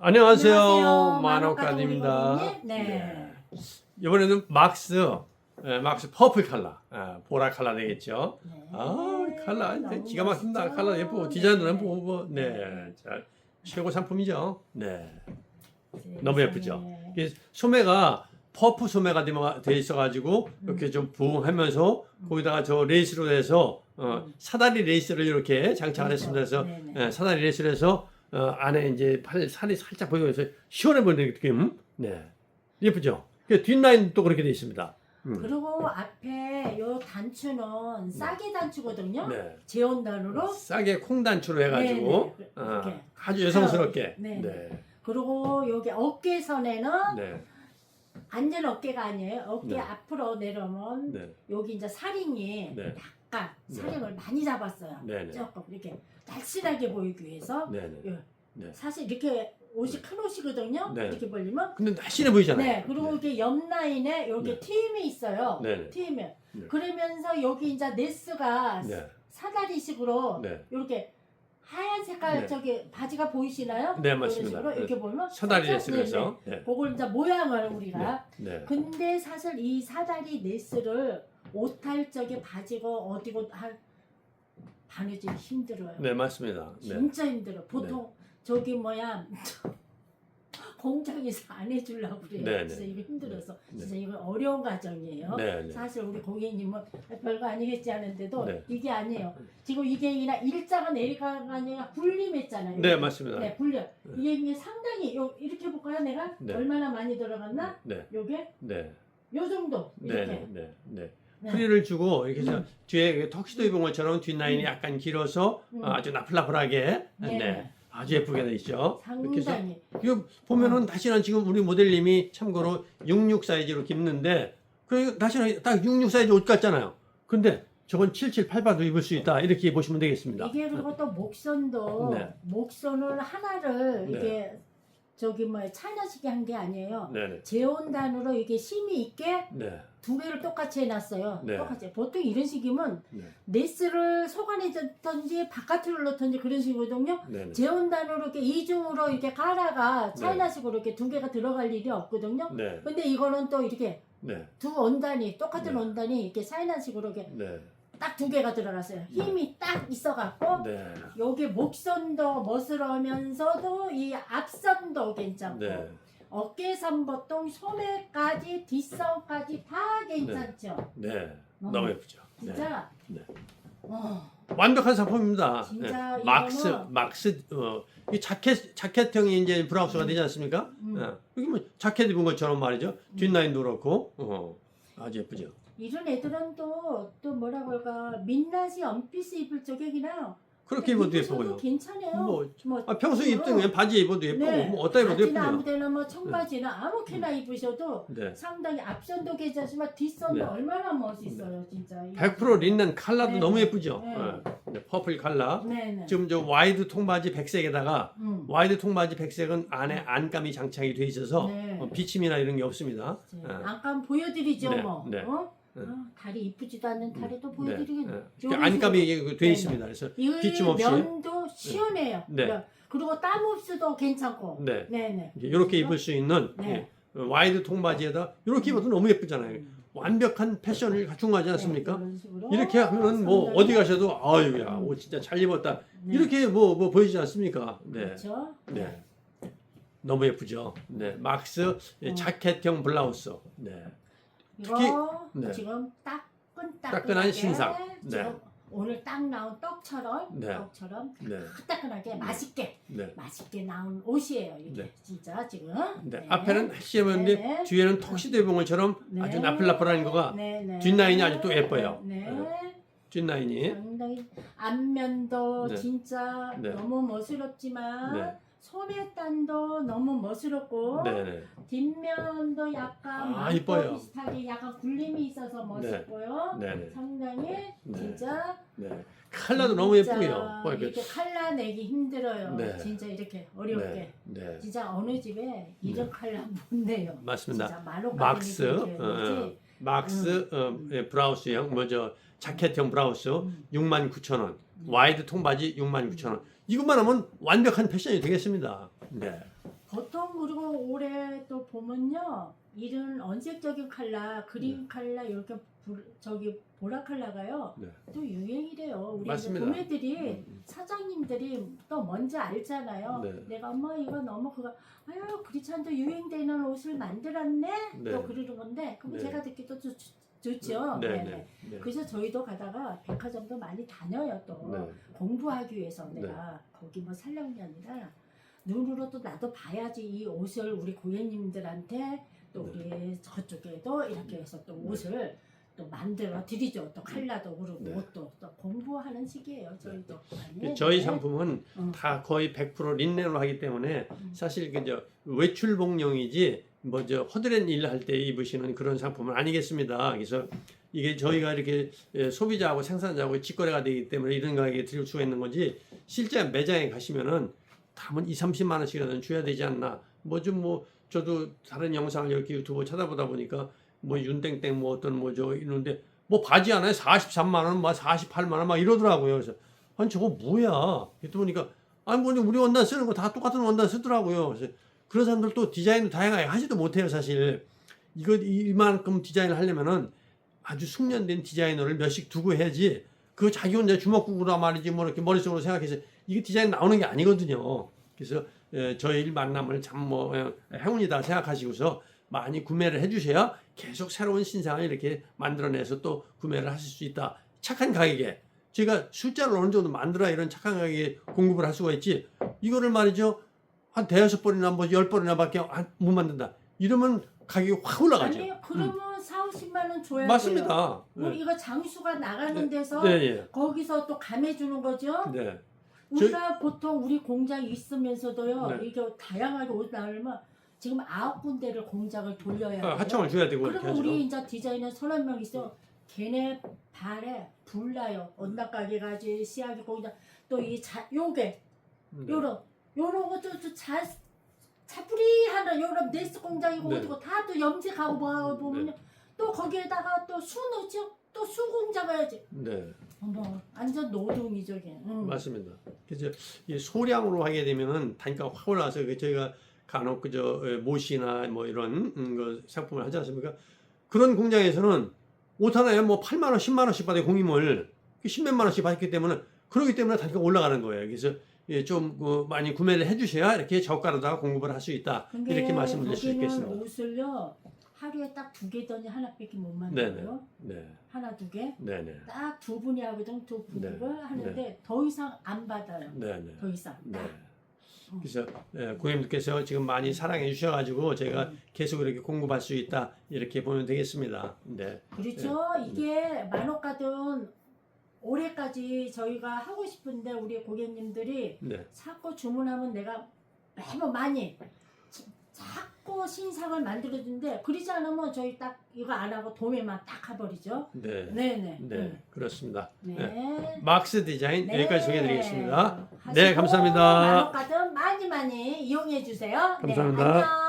안녕하세요. 안녕하세요. 만화가입니다. 만화가 네. 이번에는 막스, 예, 막스 퍼플 컬러, 아, 보라 컬러 되겠죠. 네. 아, 컬러 너무 기가. 멋있죠? 컬러 예쁘고 네. 디자인도 예쁘고, 네, 자, 최고 상품이죠. 네, 세상에. 너무 예쁘죠. 이게 소매가 퍼프 소매가 돼- 돼 있어가지고 이렇게 좀 부응하면서 거기다가 저 레이스로 해서 어, 음. 사다리 레이스를 이렇게 장착을 했습니다. 그래서 네네. 예, 사다리 레이스를 해서 어, 안에 이제 팔 살이 살짝 보이면서 시원해 보이는 느낌. 네, 예쁘죠. 그 뒷라인도 그렇게 돼 있습니다. 음. 그리고 앞에 요 단추는 싸게 단추거든요. 네. 재원단으로. 싸게 콩단추로 해가지고 네, 네. 어, 이렇게. 아주 여성스럽게. 네, 네. 그리고 여기 어깨선에는 네. 안전 어깨가 아니에요. 어깨 네. 앞으로 내려오면 네. 여기 이제 살인이 네. 약간 네. 살림을 많이 잡았어요. 네. 네. 조금 이렇게 날씬하게 보이기 위해서 네. 네. 요- 네. 사실 이렇게 옷이 큰 옷이거든요. 네. 이렇게 벌리면 근데 날씬해 보이잖아요. 네, 그리고 이렇게 옆 라인에 이렇게 네. 팀이 있어요. 네. 네. 팀이. 네. 그러면서 여기 이제 네스가 네. 사다리식으로 네. 이렇게 하얀 색깔 네. 저기 바지가 보이시나요? 네, 맞습니다. 식으로 네. 이렇게 보면 사다리 살짝, 레이스로 네, 해서. 네. 네. 그걸 이제 모양을 우리가. 네. 근데 사실 이 사다리 네스를 옷할 적에 바지고 어디고 할 바느질 힘들어요. 네, 맞습니다. 네. 진짜 힘들어. 보통 저기 뭐야 공장에서 안 해주려고 그래요. 네, 네. 진짜 이거 힘들어서 네. 진짜 이거 어려운 과정이에요. 네, 네. 사실 우리 고객님은 별거 아니겠지 하는데도 네. 이게 아니에요. 지금 이게 그냥 일자가 내리가가 아니라 불림했잖아요. 네, 맞습니다. 네, 불려. 이게 이게 상당히 요 이렇게 볼까요, 내가 네. 얼마나 많이 들어갔나? 네. 요게 네. 요 정도 네. 이렇게. 네. 네. 네. 네. 프리를 주고 이렇게 해서 뒤에 턱시도 입은 것처럼 뒷라인이 약간 길어서 음. 어, 아주 나플나플하게 네. 네. 아주 예쁘게 돼 있죠. 이렇게 해서 상당히. 이거 보면은 다시는 지금 우리 모델님이 참고로 66 사이즈로 입는데 그 다시는 딱66 사이즈 옷 같잖아요. 근데 저건 77, 88도 입을 수 있다 이렇게 보시면 되겠습니다. 이게 그리고 또 목선도 네. 목선을 하나를 네. 이게 저기 뭐 차이나식이 한 게 아니에요. 네네. 재온단으로 이게 심이 있게 네. 두 개를 똑같이 해놨어요. 네. 똑같이. 보통 이런 식이면 네. 네스를 소관에 넣던지 바깥으로 넣던지 그런 식이거든요. 네네. 재온단으로 이렇게 이중으로 이렇게 깔아가 네. 차이나식으로 이렇게 두 개가 들어갈 일이 없거든요. 네. 근데 이거는 또 이렇게 네. 두 원단이 똑같은 네. 원단이 이렇게 차이나식으로 이렇게 네. 딱 두 개가 들어갔어요. 힘이 딱 있어갖고 네. 여기 목선도 멋스러우면서도 이 앞선도 괜찮고 네. 어깨선 보통 소매까지 뒷선까지 다 괜찮죠. 네. 너무 너무 예쁘죠. 네. 진짜. 네. 어, 완벽한 상품입니다. 진짜 네. 막스, 이거는- 막스, 어, 이 자켓, 자켓형이 이제 브라우스가 되지 않습니까? 음. 예. 여기 뭐 자켓 입은 것처럼 말이죠. 뒷라인도 그렇고, 어, 아주 예쁘죠. 이런 애들은 또, 또 뭐라 그럴까 민낯이 원피스 입을 적에 그냥 그렇게 입어도 예쁘고요. 괜찮아요. 뭐, 뭐 아, 평소에 입던 어, 그냥 바지 입어도 예쁘고, 네. 뭐, 어디다 입어도 바지나 예쁘죠. 아무데나 뭐 청바지나 아무렇게나 입으셔도 네. 상당히 앞선도 괜찮지만 뒷선도 네. 얼마나 멋있어요 진짜. 100% 린넨 컬러도 네. 너무 예쁘죠. 네. 예. 네, 퍼플 컬러. 네네. 지금 저 와이드 통바지 백색에다가 음. 와이드 통바지 백색은 안에 안감이 장착이 돼 있어서 네. 어, 비침이나 이런 게 없습니다. 네. 예. 안감 보여드리죠 네, 뭐. 네. 어? 네. 어, 다리 이쁘지도 않은 다리도 네, 보여드리겠네. 네. 요런 안감이 이게 돼 네. 있습니다. 그래서 이 비침 없이. 면도 시원해요. 네. 그리고 땀 없이도 괜찮고. 네. 네네. 이렇게 입을 수 있는 네. 예, 와이드 통바지에다 이렇게 입어도 너무 예쁘잖아요. 음. 완벽한 패션을 갖춘 거 하지 않습니까? 네, 이런 식으로 이렇게 하면은 뭐 어디 가셔도 아유야 옷 진짜 잘 입었다 네. 이렇게 뭐 뭐 보이지 않습니까? 네, 그렇죠. 네, 너무 예쁘죠. 네, 막스 예, 어. 자켓형 블라우스. 네, 이거 특히- 네. 지금 따끈 따끈한 신상. 네. 지금 오늘 딱 나온 떡처럼 네. 떡처럼 네, 따끈하게 맛있게 네. 맛있게 나온 옷이에요. 이게 네. 진짜 지금. 네. 앞에는 하시면 네, 데 네. 뒤에는 것처럼 네. 아주 나플나플한 거가 네, 네. 뒷라인이 아주 또 예뻐요. 네. 뒷라인이 상당히 앞면도 네. 진짜 네. 너무 멋스럽지만 네. 소매단도 너무 멋스럽고 네, 네, 뒷면도 약간 아, 망토 이뻐요. 비슷하게 약간 굴림이 있어서 멋있고요. 네, 네, 상당히 네. 진짜 네. 컬러도 너무 진짜 예쁘고요. 뭐 이렇게 이렇게 칼라 내기 힘들어요. 네. 진짜 이렇게 어렵게. 네, 네. 진짜 어느 집에 이런 칼라 못 내요. 맞습니다. 진짜 말로 막스, 어, 어. 막스 어, 예, 브라우스형 뭐저 자켓형 브라우스 음. 69,000원. 와이드 통바지 69,000원. 이것만 하면 완벽한 패션이 되겠습니다. 네. 보통 그리고 올해 또 보면요 이런 언색적인 컬러, 그린 컬러 이렇게 불- 저기 보라 컬러가요 네. 또 유행이래요. 우리 이제 맞습니다. 구매들이 음, 사장님들이 또 먼저 알잖아요. 네. 내가 엄마 이거 너무 그거 아유 그리찬도 유행되는 옷을 만들었네 네. 또 그러는 건데 그거 네. 제가 듣기도 좋, 좋죠. 네, 네, 네, 네. 네. 그래서 저희도 가다가 백화점도 많이 다녀요 또 네. 공부하기 위해서 내가 거기 뭐 살려는 게 아니라 눈으로 또 나도 봐야지 이 옷을 우리 고객님들한테 또 네. 우리 저쪽에도 이렇게 해서 또 옷을 또 만들어 드리죠 또 컬러도 그러고 네. 옷도 또 공부하는 시기예요 저희도 많이. 저희 네. 상품은 음. 다 거의 100% 린넨으로 하기 때문에 음. 사실 그저 외출복용이지 뭐저 허드렛 일 할 때 입으시는 그런 상품은 아니겠습니다. 그래서 이게 저희가 이렇게 예, 소비자하고 생산자하고 직거래가 되기 때문에 이런 가격에 드릴 수가 있는 거지 실제 매장에 가시면은 다만 2, 30만 원씩이라도 줘야 되지 않나. 뭐좀뭐 저도 다른 영상을 이렇게 유튜브 찾아보다 보니까 뭐 윤땡땡 뭐 어떤 뭐저 이런데 뭐 바지 하나에 43만 원, 막 48만 원 막 이러더라고요. 그래서 아니 저거 뭐야? 그랬더니 보니까 아니 뭐 우리 원단 쓰는 거 다 똑같은 원단 쓰더라고요. 그래서 그런 사람들 또 디자인도 다양하게 하지도 못해요 사실. 이거 이만큼 디자인을 하려면은 아주 숙련된 디자이너를 몇씩 두고 해야지 그거 자기 혼자 주먹구구라 말이지 뭐 이렇게 머릿속으로 생각해서 이게 디자인 나오는 게 아니거든요. 그래서 에, 저희 만남을 참 뭐 행운이다 생각하시고서 많이 구매를 해주셔야 계속 새로운 신상을 이렇게 만들어내서 또 구매를 하실 수 있다. 착한 가격에 제가 숫자를 어느 정도 만들어야 이런 착한 가격에 공급을 할 수가 있지. 이거를 말이죠 한 대여섯 번이나 뭐 열 번이나밖에 안- 못 만든다. 이러면 가격이 확 올라가죠. 아니요 그러면 4, 50만 원 줘야 돼요. 맞습니다. 우리 이거 장수가 나가는 데서 네, 예. 거기서 또 감해주는 거죠. 네. 우리가 보통 우리 공장 있으면서도요 네. 이게 다양하게 옷 나오려면 지금 아홉 군데를 공장을 돌려야 돼요. 아, 하청을 줘야 되고 이렇게 그러면 하죠. 우리 이제 디자이너 서너 명 있어. 걔네 발에 불나요. 언덕가게 가지 씨앗이 공장 또 이 자 요게 네. 요런 요런 것도 또자 차뿌리하는 요런 네스 공장이고 네. 어디고 다 또 염색하고 뭐하고 보면 또 거기에다가 또수 넣죠. 또수 공장 해야지. 네. 어머 완전 노동이죠, 이게. 응. 맞습니다. 그래서 이 소량으로 하게 되면은 단가가 확 올라서 그 저희가 간혹 그저 에, 못이나 뭐 이런 음, 그 상품을 하지 않습니까? 그런 공장에서는 옷 하나에 뭐 8만 원, 10만 원씩 받아요 공임을 10몇만 원씩 받기 때문에 그러기 때문에 단가가 올라가는 거예요. 그래서 예, 좀 그, 많이 구매를 해주셔야 이렇게 저가로다가 공급을 할 수 있다 근데 이렇게 말씀드릴 수 거기는 있겠습니다. 옷을요 하루에 딱 두 개더니 하나밖에 못 네네. 만들어요. 네, 하나 두 개. 네, 네, 딱 두 분이 하거든 두 네. 분을 하는데 더 이상 안 받아요. 네, 네. 더 이상. 네. 딱. 그래서 예, 고객님께서 지금 많이 사랑해 주셔가지고 제가 음. 계속 이렇게 공급할 수 있다 이렇게 보면 되겠습니다. 네, 그렇죠. 이게 만원 가든 올해까지 저희가 하고 싶은데 우리 고객님들이 네, 자꾸 주문하면 내가 매번 많이 자- 자꾸 신상을 만들어주는데 그러지 않으면 저희 딱 이거 안 하고 도매만 딱 가버리죠. 네, 네네. 네, 그렇습니다. 네. 네. 막스 디자인 네. 여기까지 소개해드리겠습니다. 하시고 네, 감사합니다. 만원가든 많이 많이 이용해 주세요. 감사합니다. 네, 안녕.